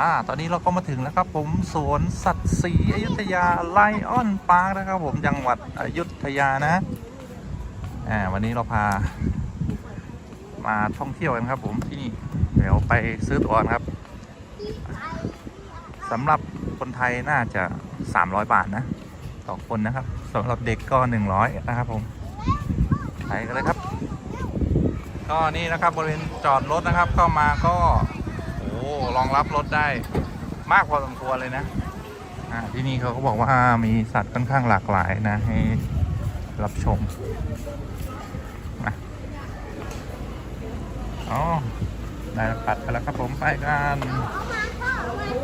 อ่า ตอนนี้เราก็มาถึงแล้วครับ ผมสวนสัตว์ศรีอยุธยาไลออนพาร์คนะครับ ผมจังหวัดอยุธยานะอ่าวันนี้เราพา มาท่องเที่ยวกันครับ ผมที่นี่เดี๋ยวไปซื้อตั๋วกันครับสำหรับคนไทยน่าจะ 300 บาทนะต่อคนนะครับสำหรับเด็กก็ 100 นะครับ ผมไปกันเลยครับ ก็นี่นะครับบริเวณจอดรถนะครับ เข้ามาก็ รองรับรถได้มากพอสมควรเลยนะอ่าที่นี่เขาก็บอกว่ามีสัตว์ค่อนข้างหลากหลายนะ ให้รับชมมาอ๋อได้ปัดไปแล้วครับผมไปกัน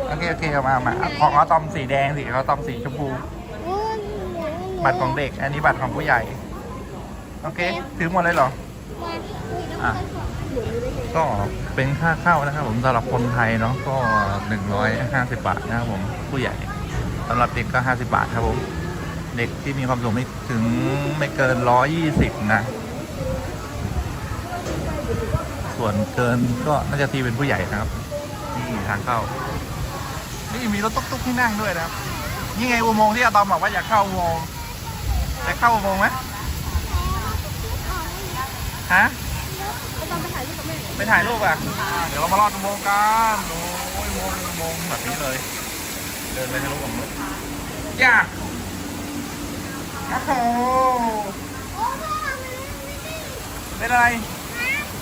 โอเคโอเคเอามามาของเขาตอมสีแดงสีเขาตอมสีชมพู บัตรของเด็ก อันนี้บัตรของผู้ใหญ่ โอเค ถือหมดเลยเหรออะ ก็เป็นค่าเข้านะครับ ผมสำหรับคนไทยเนาะก็หนึ่งร้อยห้าสิบบาทนะครับผมผู้ใหญ่สำหรับเด็กก็ห้าสิบาทครับผมเด็กที่มีความสูงไม่ถึงไม่เกินร้อยยี่สิบนะ ส่วนเกินก็น่าจะทีเป็นผู้ใหญ่นะครับนี่ทางเข้า นี่มีรถตุ๊กๆที่นั่งด้วยนะครับนี่ไงอุโมงค์ที่อาตอมบอกว่าอยากเข้าอุโมงค์จะเข้าอุโมงค์ไหมฮะ ไปถ่ายรูปอะอ่าเดี๋ยวเรามาลอดอุโมงค์กันโอ้ยอุโมงค์อุโมงค์แบบนี้เลย เดินไปทะลุของรถย่าโอ้โหเป็นอะไร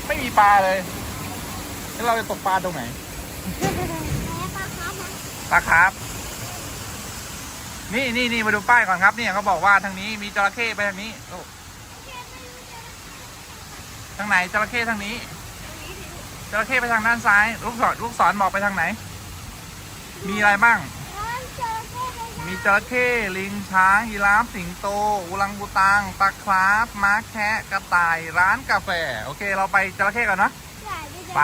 ไม่มีปลาเลย แล้วเราจะตกปลาตรงไหน ปลาครับ นี่นี่นี่มาดูป้ายก่อนครับ เนี่ยเขาบอกว่าทางนี้มีจระเข้ไปทางนี้โอ้ ทางไหนจระเข้ทางนี้จระเข้ไปทางด้านซ้าย ลูกศรลูกศรบอกไปทางไหน มีอะไรบ้าง มีจระเข้ลิงช้างยีราฟสิงโต อุลังกุตังปลาคราฟม้าแคะกระต่ายร้านกาแฟ โอเค เราไปจระเข้ก่อนเนอะไป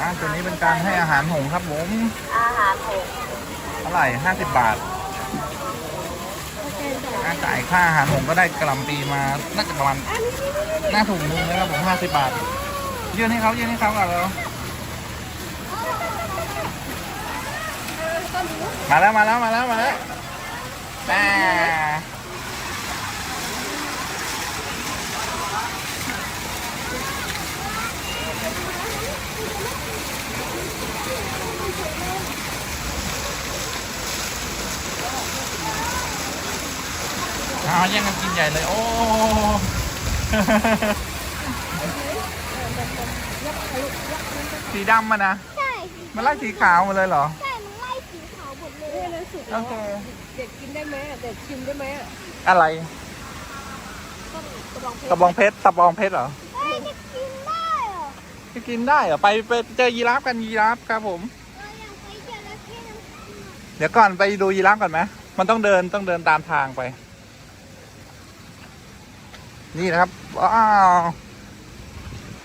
อ่าตัวนี้เป็นการให้อาหารหงส์ครับผมอาหารหกเท่าไหร่ห้าสิบบาท อ่าจ่ายค่าอาหารหงส์ก็ได้กระหลำปีมา น่าจะประมาณหน้าถุงนึงนะครับผมห้าสิบบาท ยื่นให้เขายื่นให้เขาก่อนเลยมาแล้วมาแล้วมาแล้วมาแล้วแม่ อาแย่งกันกินใหญ่เลย โอ้ สีดำมันนะ ใช่มันไล่สีขาวมาเลยเหรอ ใช่มันไล่สีขาวหมดเลยนี่นะสุดโอเค เด็กกินได้ไหมอะเด็กชิมได้ไหมอะอะไร ต้องกระบองเพชรกระบองเพชรตะบองเพชรเหรอเฮ้ยจะกินได้เหรอจะกินได้เหรอ ไปไปเจอยีราฟกันยีราฟครับผม เราอยากไปเจอระเข้น้ำข้นอะเดี๋ยวก่อนไปดูยีราฟก่อนไหมมันต้องเดินต้องเดินตามทางไป นี่นะครับ ว้าว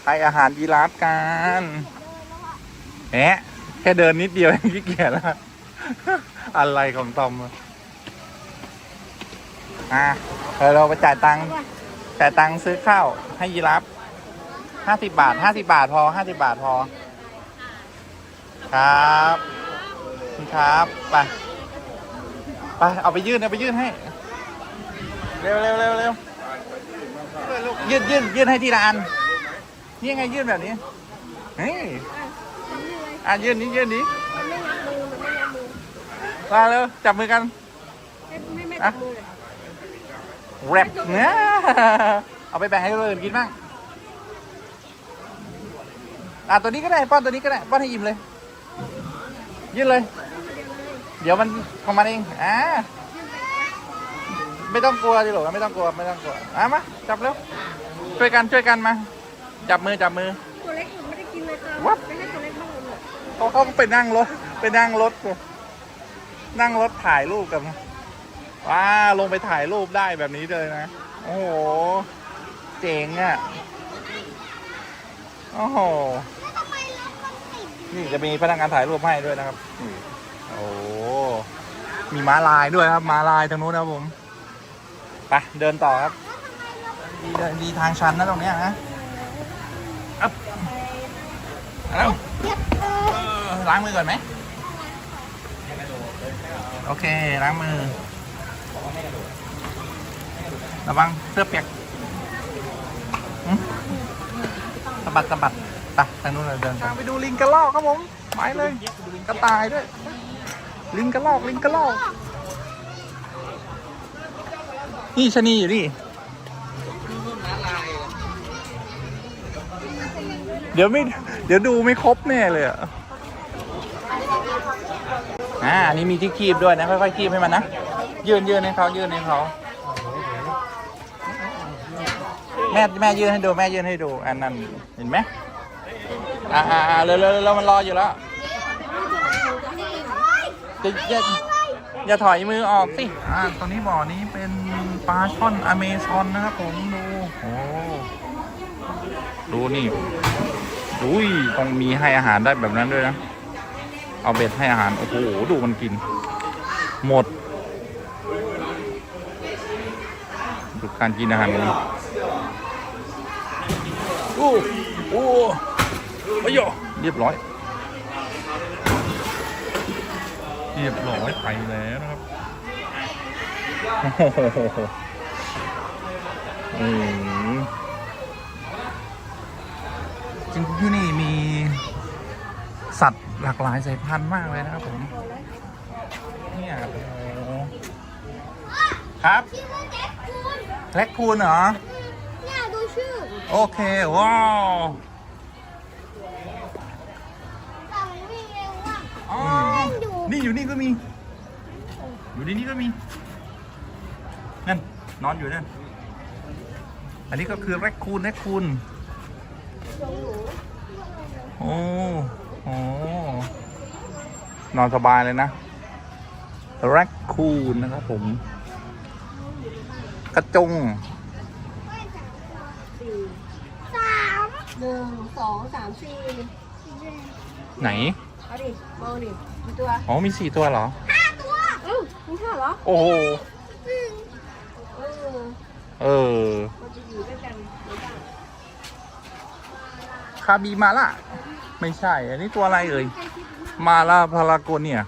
ให้อาหารยีราฟกันแหมแค่เดินนิดเดียวขี้เกียจแล้ว อะไรของตอมอะอะเดี๋ยวเราไปจ่ายตังค์จ่ายตังค์ซื้อข้าวให้ยีราฟห้าสิบบาทห้าสิบาทพอห้าสิบาทพอ ครับขอบคุณครับไปไปเอาไปยื่นเอาไปยื่นให้ เร็วเร็วเร็วเร็ว ยื่นยื่นยื่นให้ทีละอันนี่ไงยื่นแบบนี้เฮ้ยอะยื่นนี้ยื่นนี้มันไม่งับมือมันไม่งับมือมาเร็วจับมือกันไม่ไม่ไม่จับมือเลยแรปเนี่ยเอาไปแบ่งให้คนอื่นกินบ้างอะตัวนี้ก็ได้ป้อนตัวนี้ก็ได้ป้อนให้อิ่มเลย ยื่นเลย เดี๋ยวมันของมันเองอ่า ไม่ต้องกลัวดิหรอกไม่ต้องกลัวไม่ต้องกลัวอะมาจับเร็วช่วยกันช่วยกันมา จับมือจับมือ ตัวเล็กผมไม่ได้กินเลยค่ะ What? ไม่ให้ตัวเล็กบ้างเลยเขาเขาไปนั่งรถไปนั่งรถกันนั่งรถถ่ายรูปกันว้าลงไปถ่ายรูปได้แบบนี้เลยนะ โอ้โห เจ๋งอะ โอ้โหแล้วทำไมรถมันติดอยู่นี่จะมีพนักงานถ่ายรูปให้ด้วยนะครับนี่โอ้โหมีม้าลายด้วยครับ ม้าลายทางนู้นนะครับผม ไปเดินต่อครับดีเลยดีทางชันนะตรงเนี้ยนะอัพเอ้าเย็บเอล้างมือก่อนไหมโอเคล้างมือ ระวังเสื้อเปียกหึสะบัดสะบัดไปทางนู้นเราเดินไปดูลิงกระลอกครับผมไปเลย กระต่ายด้วย ลิงกระลอกลิงกระลอก นี่ชะนีอยู่นี่ เดี๋ยวไม่ เดี๋ยวดูไม่ครบแน่เลยอะ อ่าอันนี้มีที่คีบด้วยนะ ค่อยๆคีบให้มันนะ ยืนยืนให้เขายืนให้เขา แม่แม่ยืนให้ดูแม่ยืนให้ดู อันนั้นเห็นไหมอ่าอ่าอ่าเร็วเร็วเร็วมันรออยู่แล้วจะอย่าอย่าถอยมือออกสิ อ่าตอนนี้บ่อนี้ ปลาช่อนอเมซอนนะครับผมดูโอ้ดูนี่อุ้ยต้องมีให้อาหารได้แบบนั้นด้วยนะ เอาเบ็ดให้อาหาร โอ้โห ดูมันกิน หมดดูการกินอาหารมันโอ้โอ้ไปโยเรียบร้อย เรียบร้อยไปแล้วนะครับ โอ้โหอืมจริงๆที่นี่มีสัตว์หลากหลายสายพันธุ์มากเลยนะครับผม เนี่ยโอ้โหครับชื่อว่าแจ็คคูนแร็คคูนเหรอ เนี่ยดูชื่อ โอเค ว้าวแต่มันวิ่งเร็วอะ อ๋ออยู่นี่อยู่นี่ก็มี อยู่ในนี้ก็มี นั่นนอนอยู่นั่น อันนี้ก็คือแร็คคูนแร็คคูนโอ้โหนอนสบายเลยนะแร็คคูนนะครับผม กระจงสามหนึ่งสองสามสี่ไหนเอาดิมองดิมีตัว อ๋อมีสี่ตัวเหรอห้าตัวเอ้ามีท่าเหรอ โอ้โห อืม เออ เออ มันจะอยู่ด้วยกันหรือเปล่า คาบีมาล่าไม่ใช่ อันนี้ตัวอะไรเอ่ย มาล่าพารากอนเนี่ย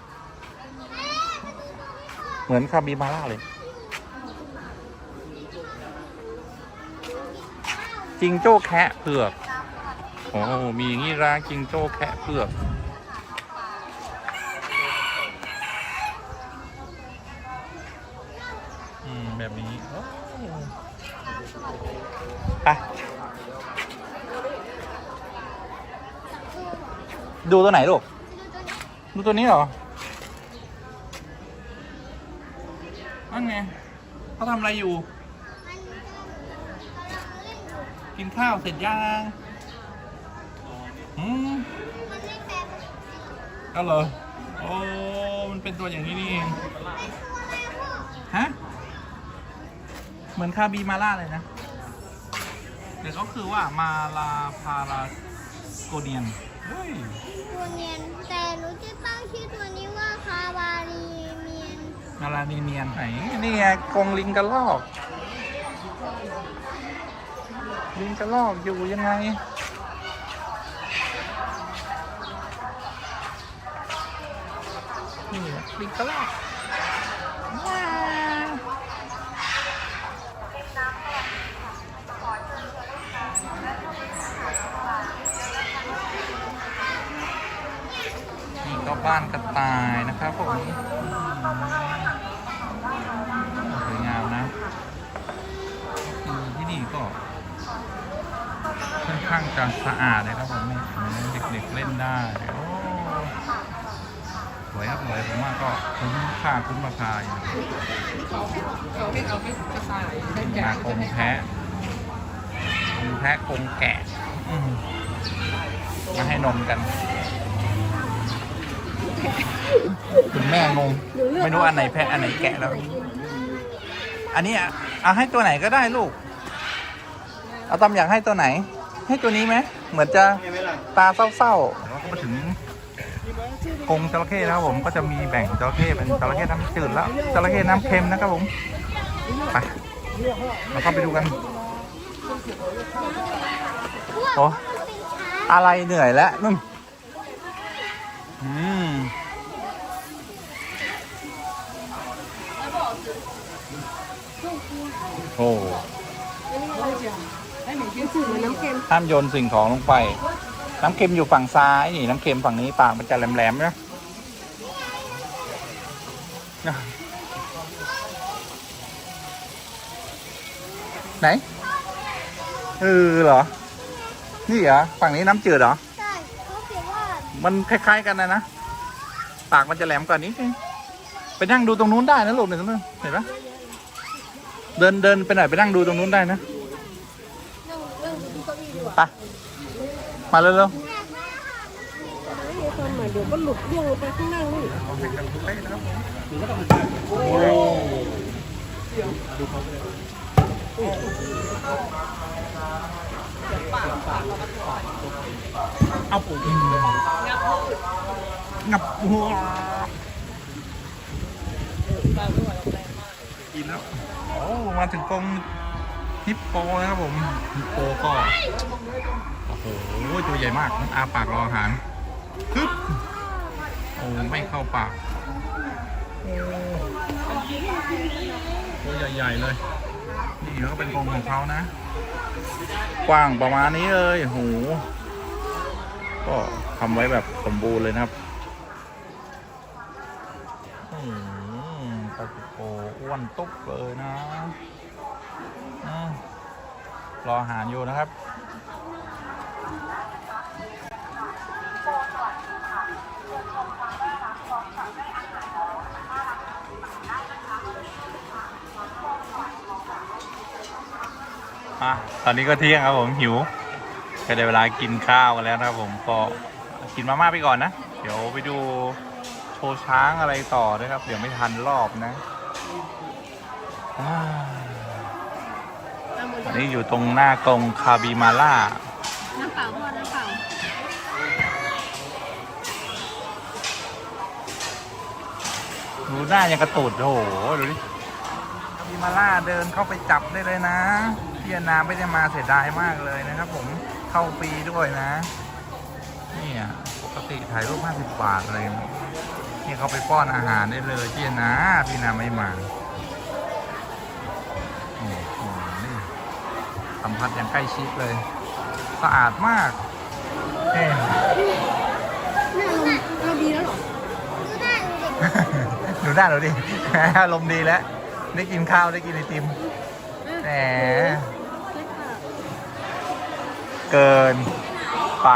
เหมือนคาบีมาล่าเลย จิงโจ้แคะเผือก โอ้มีอย่างนี้ร้านจิงโจ้แคะเผือก อืม แบบนี้โอ้ไป ดูตัวไหนลูก ดูตัวนี้เหรอ นั่นไงเขาทำอะไรอยู่ กินข้าวเสร็จยังอืมมันเล่นแบบก็เหรอ โอ้ มันเป็นตัวอย่างนี้นี่เอง ฮะ เหมือนคาบีมาล่าเลยนะ เดี๋ยวก็คือว่ามาลาพาราโกเนียน เฮ้ยตัวเนียนแต่หนูจะตั้งชื่อตัวนี้ว่าคาวารีเมียนคาลาเนียนไหนนี่ไงกรงลิงกระลอก ลิงกระลอกอยู่ยังไงนี่ลิงกระลอกว้าวนี่ ก็บ้านกระต่ายนะครับผมสวยงามนะคือที่นี่ก็ค่อนข้างจะสะอาดเลยครับผมเด็กๆเล่นได้โอ้สวยครับสวยผมว่าก็คุ้มค่าคุ้มราคาอยู่มากงแพะกงแพะกงแกะมาให้นมกัน คุณแม่งง ไม่รู้อันไหนแพะอันไหนแกะแล้ว อันนี้อะเอาให้ตัวไหนก็ได้ลูก เอาตอมอยากให้ตัวไหน ให้ตัวนี้ไหม เหมือนจะตาเศร้าๆก็มาถึงกรงจระเข้นะครับผมก็จะมีแบ่งจระเข้เป็นจระเข้น้ำจืดแล้วจระเข้น้ำเค็มนะครับผมไปเราเข้าไปดูกันโอ้อะไรเหนื่อยแล้วนุ่นอืม อนน้ำเค็มห้ามโยนสิ่งของลงไป น้ำเค็มอยู่ฝั่งซ้ายนี่น้ำเค็มฝั่งนี้ปากมันจะแหลมๆนะไหนเออเหรอ นี่เหรอฝั่งนี้น้ำจืดเหรอใช่เขาเขียนว่ามันคล้าย ๆ กันนะนะปากมันจะแหลมกว่านี้เองไปนั่งดูตรงนู้นได้นะลูกเนี่ยตรงนู้นเห็นปะ เดินเดินไปหน่อยไปนั่งดูตรงนู้นได้นะนั่งนั่งดูเก้าอี้ดีกว่าไปมาเร็วไม่มีความหมายเดี๋ยวก็หลุดล่วงลงไปข้างล่างนู่นๆเอาปุ๊บงับหัวกินแล้วโอ้มาถึงกรงฮิปโปนะครับผมฮิปโปก็โอ้โหตัวใหญ่มากอาปากรออาหารฮึบโอ้ไม่เข้าปากตัวใหญ่ๆเลย นี่เขาเป็นกรงของเขานะ กว้างประมาณนี้เลยโหก็ทำไว้แบบสมบูรณ์เลยนะครับ อืม ปลาติโกอ้วนตุ๊บเลยนะรออาหารอยู่นะครับอะตอนนี้ก็เที่ยงครับผมหิว ก็ได้เวลากินข้าวกันแล้วนะครับผมก็กินมาม่าไปก่อนนะ เดี๋ยวไปดู ว์ช้างอะไรต่อนะครับ เดี๋ยวไม่ทันรอบนะอ่าอันนี้อยู่ตรงหน้ากรงคาบิมาล่าน้ำเปล่าพ่อน้ำเปล่าดูหน้ายังกระตุดโอ้โหดูดิคาบิมาล่าเดินเข้าไปจับได้เลยนะพี่อนาไม่ได้มาเสียดายมากเลยนะครับ ผมเข้าฟรีด้วยนะเนี่ยปกติถ่ายรูป50 บาทอะไร นี่เขาไปป้อนอาหารได้เลยพี่นาพี่นาไม่มาโอ้โหนี่สัมผัสอย่างใกล้ชิดเลยสะอาดมากเอ๊ะเราเราดีแล้วหรอดูได้ดูดิดูหน้าเราดิอารมดีแล้ว ได้กินข้าวได้กินไอติมแหน่เกินไป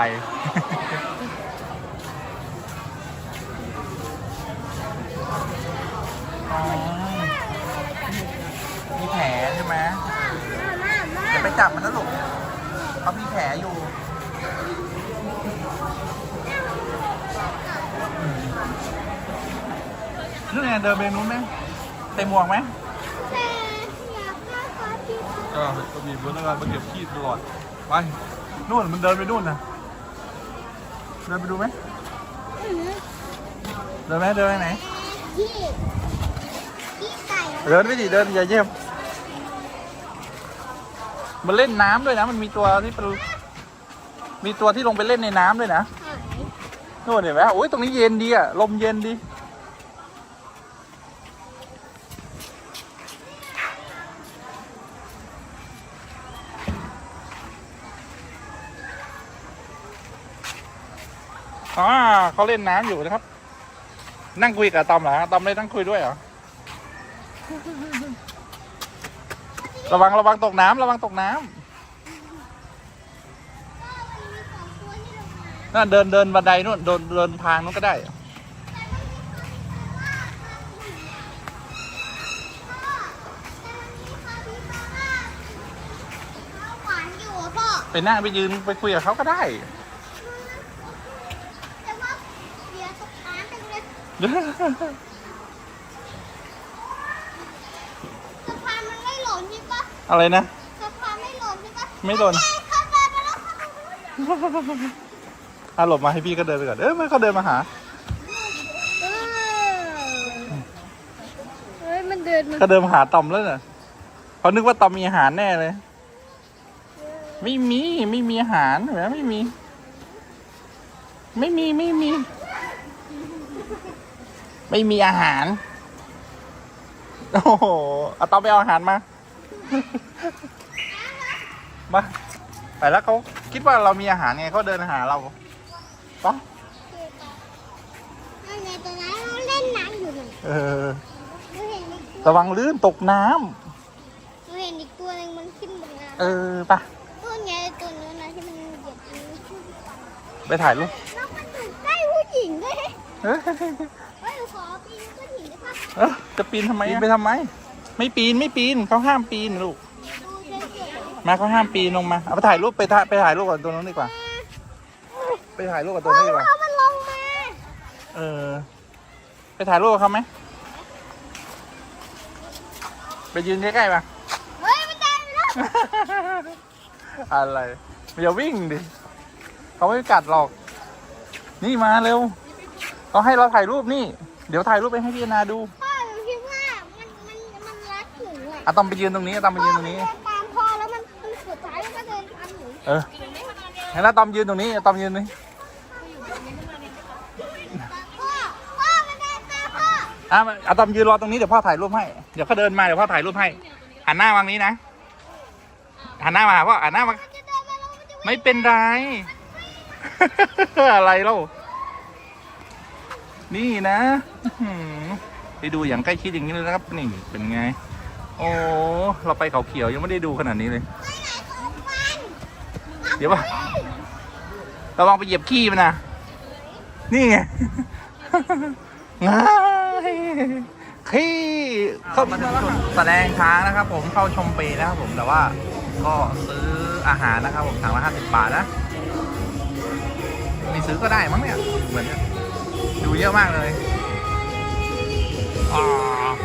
มีแผลใช่ไหมมามาอย่าไปจับมันนะลูกเขามีแผลอยู่อืมนู่นไงเดินไปนู้นไหมเต็มหมวกไหมแต่อยากได้ขอที่ก็ก็มีพนักงานมาเก็บขี้ตลอดไปนู่นมันเดินไปนู่นนะเดินไปดูไหมเดินไหมเดินไปไหนที่ที่ไก่ เดินไปดิเดินอย่าเยี่ยมมันเล่นน้ำด้วยนะ มันมีตัวที่เป็นมีตัวที่ลงไปเล่นในน้ำด้วยนะนู่นเห็นไหมโอ้ยตรงนี้เย็นดีอะลมเย็นดี อ่าเขาเล่นน้ำอยู่นะครับ นั่งคุยกับตอมเหรออะตอมเลยนั่งคุยด้วยเหรอ ระวังระวังตกน้ำระวังตกน้ำก็มันมีสองตัวที่ลงมานั่นเดินเดินบันไดนู่นเดินเดินทางนู้นก็ได้หวานอยู่อะพ่อไปนั่งไปยืนไปคุยกับเขาก็ได้แต่ว่าเดี๋ยวตกน้ำจังเลยสะพานมันไม่หล่นใช่ปะ อะไรนะสะพานไม่หล่นใช่ปะไม่หล่นเข้าไปไปแล้วเข้าไปอะหลบมาให้พี่ก็เดินไปก่อน เอ้ยไม่เขาเดินมาหาเฮ้ยมันเดินมาเขาเดินมาหาตอมแล้วน่ะเขานึกว่าตอมมีอาหารแน่เลย ไม่มีไม่มีอาหารเห็นไหมไม่มี ไม่มีไม่มี ไม่มีอาหาร โอ้โหเอาตอมไปเอาอาหารมาไหน มาไปแล้วเขาคิดว่าเรามีอาหารไงเขาเดินหาเราปะนั่นไงตัวนั้นมันเล่นน้ำอยู่หนึ่งเออ หนูเห็นอีกตัวระวังลื่นตกน้ำหนูเห็นอีกตัวหนึ่งมันขึ้นบนน้เออปะำตัวไงตัวนู้นนะที่มันเหยียบนิ้วขึ้นไปถ่ายรูปแล้วมันอยู่ใกล้ผู้หญิงด้วยเอ้ยเฮ้ยหนูขอปีนก้อนหินได้ปะ เอ้ยจะปีนทำไมอะไปทำไม ไม่ปีนไม่ปีนเขาห้ามปีนลูกดูเฉยมาเขาห้ามปีนลงมาเอาไปถ่ายรูปไปถ่ายไปถ่ายรูปกับตัวนู้นดีกว่า ไปถ่ายรูปกับๆตัวเพนี้ดีกว่าราะมันลงมา เออ ไปถ่ายรูปกับเขาไหมไปยืนใกล้ๆปะเฮ้ยมันตายไปแล้วอะไรอย่าวิ่งดิเขาไม่กัดหรอก นี่มาเร็วเขาให้เราถ่ายรูปนี่ เดี๋ยวถ่ายรูปไปให้พี่นาดูพ่อหนูคิดว่ามันมันมันรักหนู อะอะตอมไปยืนตรงนี้อะตอมไปยืนตรงนี้พ่อมันเดินตามพ่อแล้วมันมันสุดท้ายมันก็เดินตามหนูเอองั้นอะตอมยืนตรงนี้อะตอมยืนตรงนี้พ่อพ่อมันเดินตามพ่ออะอะตอมยืนรอตรงนี้เดี๋ยวพ่อถ่ายรูปให้ เดี๋ยวเขาเดินมาเดี๋ยวพ่อถ่ายรูปให้หันหน้าวางนี้นะหันหน้ามาหาพ่อหันหน้ามามันจะเดินมาแล้วมันจะวิ่งไม่เป็นไร อะไรเล่า นี่นะอื้อหือไปดูอย่างใกล้ชิดอย่างนี้เลยนะครับ นี่เป็นไง โอ้เราไปเขาเขียวยังไม่ได้ดูขนาดนี้เลยไปไหนของมันเดี๋ยวป่ะระวังไปเหยียบขี้มันนะนี่ไงง่ายขี้เข้ามาถึงจุดแสดงช้างนะครับผมเข้าชมเปรนะครับผมแต่ว่าก็ซื้ออาหารนะครับผมถังละห้าสิบบาทนะไม่ซื้อก็ได้มั้งเนี่ยเหมือนกันดูเยอะมากเลยอ่าอั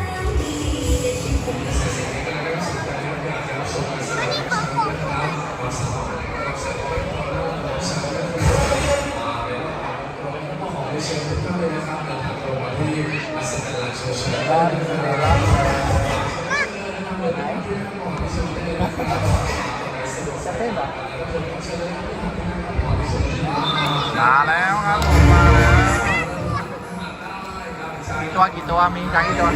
มาแล้วครับผมมาแล้วกี่ตัวกี่ตัวมีช้างกี่ตัว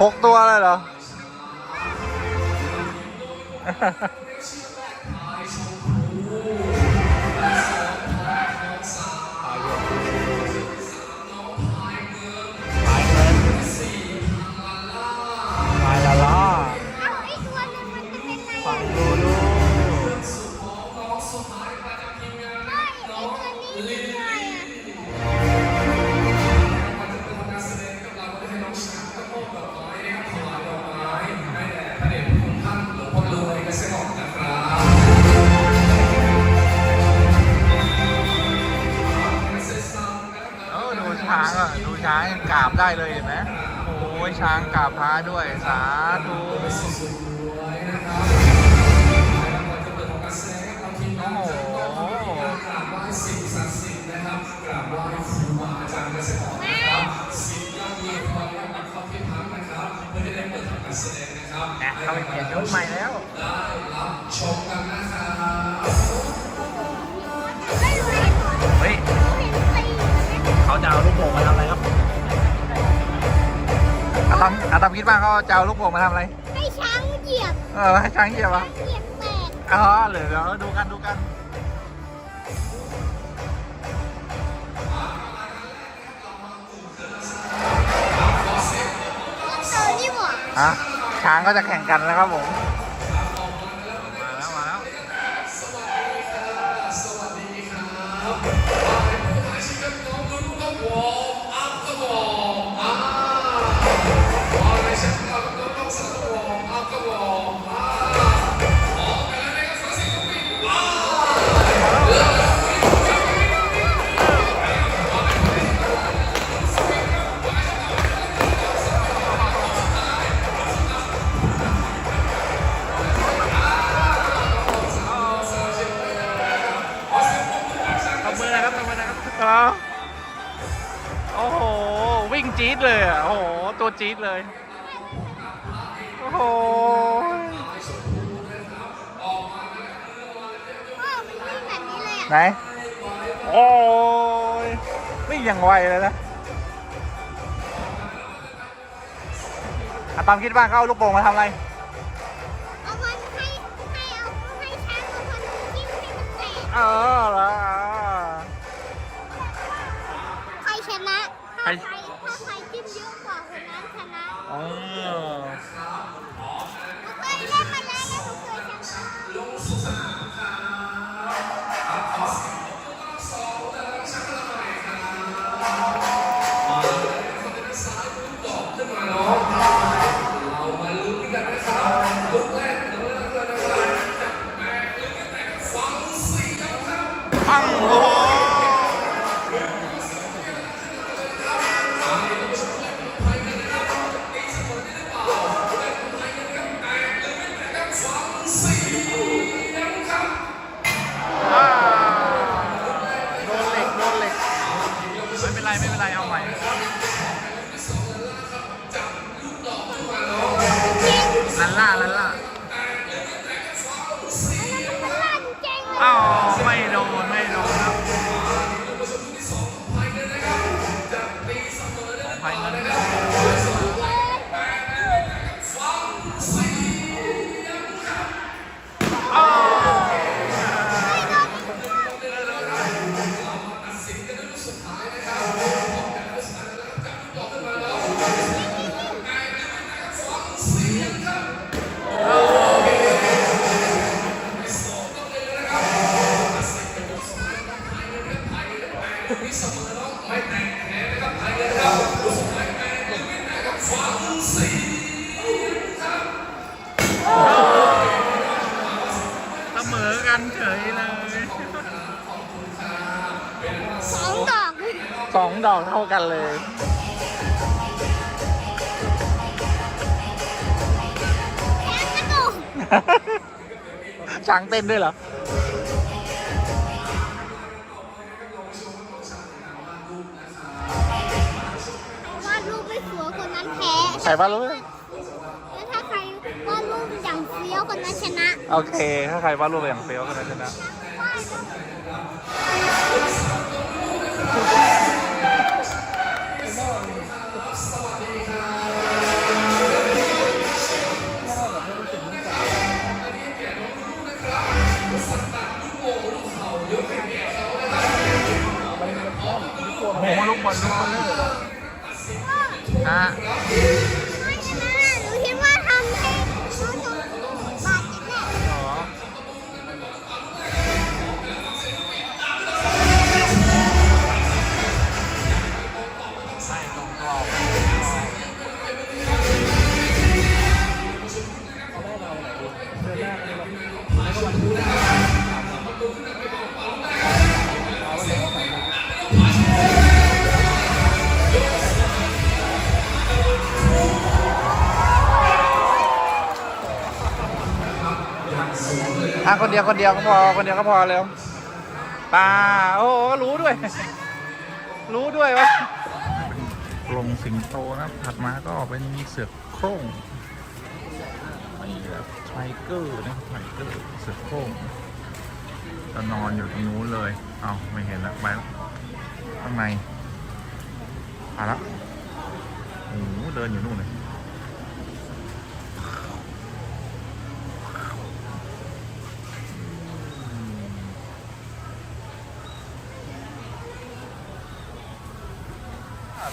หกตัวเลยเหรอ ได้เลยเห็นไหมโอ้ยช้างกราบพระด้วยสาธุโอ้โหอะเขาไปเปลี่ยนชุดใหม่แล้วได้รับชม่ ตอมอาตอมคิดว่าเขาจะเอาลูกโป่งมาทำอะไร ให้ช้างเหยียบเออให้ช้างเหยียบอะเหยียบแตกอ๋อเหรือเราดูกันดูกันเออนี่หว่าอะช้างก็จะแข่งกันแล้วครับผม นะครับอ๋อโอ้โห วิ่งจี๊ดเลยอะ โอ้โห ตัวจี๊ดเลย โอ้โหพ่อมันวิ่งแบบนี้เลยอะไหน โอ้ยวิ่งอย่างไวเลยนะอะตอมคิดว่าเขาเอาลูกโป่งมาทำอะไร เอามันให้ให้เอาให้ช้างเอามันจิ้มให้มันแตก เออเหรอ นางเต้นด้วยเหรอวาดรูปไม่สวยคนนั้นแพ้ใส่บ้านรู้ไหมแล้วถ้าใครวาดรูปอย่างเฟี้ยวคนนั้นชนะโอเค ถ้าใครวาดรูปอย่างเฟี้ยวก็ได้ชนะ วาดรูป บอลลูกบอลเลยฮะ อะคนเดียวคนเดียวก็พอคนเดียวก็พอเร็วตาโอ้โหรู้ด้วย รู้ด้วยวะกรงสิงโตนะถัดมาก็เป็นเสือโคร่งนี่แบบไทเกอร์นะครับไทเกอร์เสือโคร่งจะนอนอยู่ตรงนู้นเลยเอ้าไม่เห็นล้วไปแล้วข้างในมาแล้วโอ้โหเดินอยู่นู่นเลย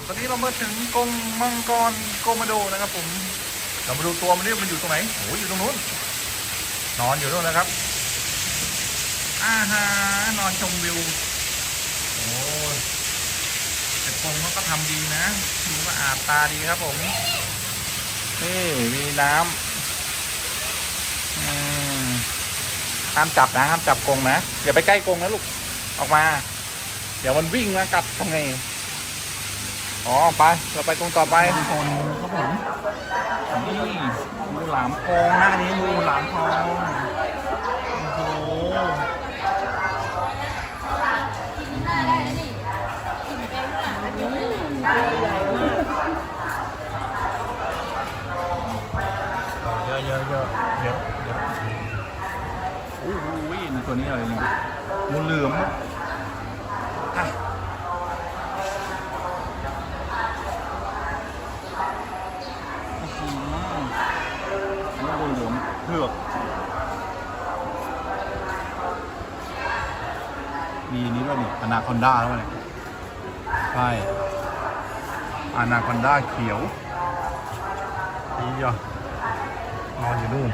ตอนนี้เรามาถึงกรงมังกรโกมาโดนะครับ ผม เรามาดูตัวมันนี่มันอยู่ตรงไหนโอ้ยอยู่ตรงนู้น นอนอยู่ตรงนู้นนะครับ อาฮะนอนชมวิว โอ้ยแต่กรงมันก็ทำดีนะดูสะอาดตาดีครับผม นี่มีน้ำอืมห้ามจับนะห้ามจับกรงนะอย่าไปใกล้กรงนะลูก ออกมา เดี๋ยวมันวิ่งมากัดทำไง อ๋อไป เราไปกรงต่อไปคนครับผมนี่งูหลามทองหน้านี้งูหลามทองโอ้โหเยอะเยอะเยอะเยอะเยอะโอ้โหตัวนี้อะไรเนี่ยงูเหลือมอะ อื้อหือ ผือก มี นี้ด้วยนี่อนาคอนด้าแล้วเนี่ยใช่อนาคอนด้าเขียวนี่ยนอนอยู่นู่น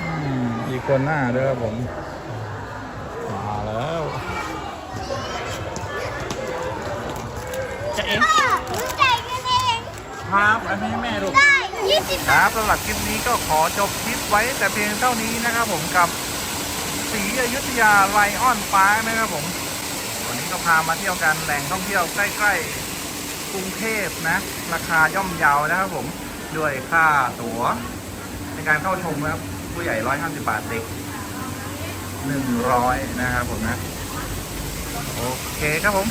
อืมอีกคนหน้าด้วยครับผม ครับ อันนี้แม่ลูก ได้ยี่สิบครับสำหรับคลิปนี้ก็ขอจบคลิปไว้แต่เพียงเท่านี้นะครับผมกับสีอยุธยาไลออนปาร์คนะครับผม วันนี้ก็พามาเที่ยวกันแหล่งท่องเที่ยวใกล้ๆกรุงเทพนะ ราคาย่อมเยานะครับผมด้วยค่าตั๋วในการเข้าชมนะครับ ผู้ใหญ่ 150 บาทเด็ก 100 นะครับผมนะ โอเคครับผม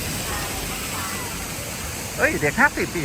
เอ้ย เด็ก 50ดิ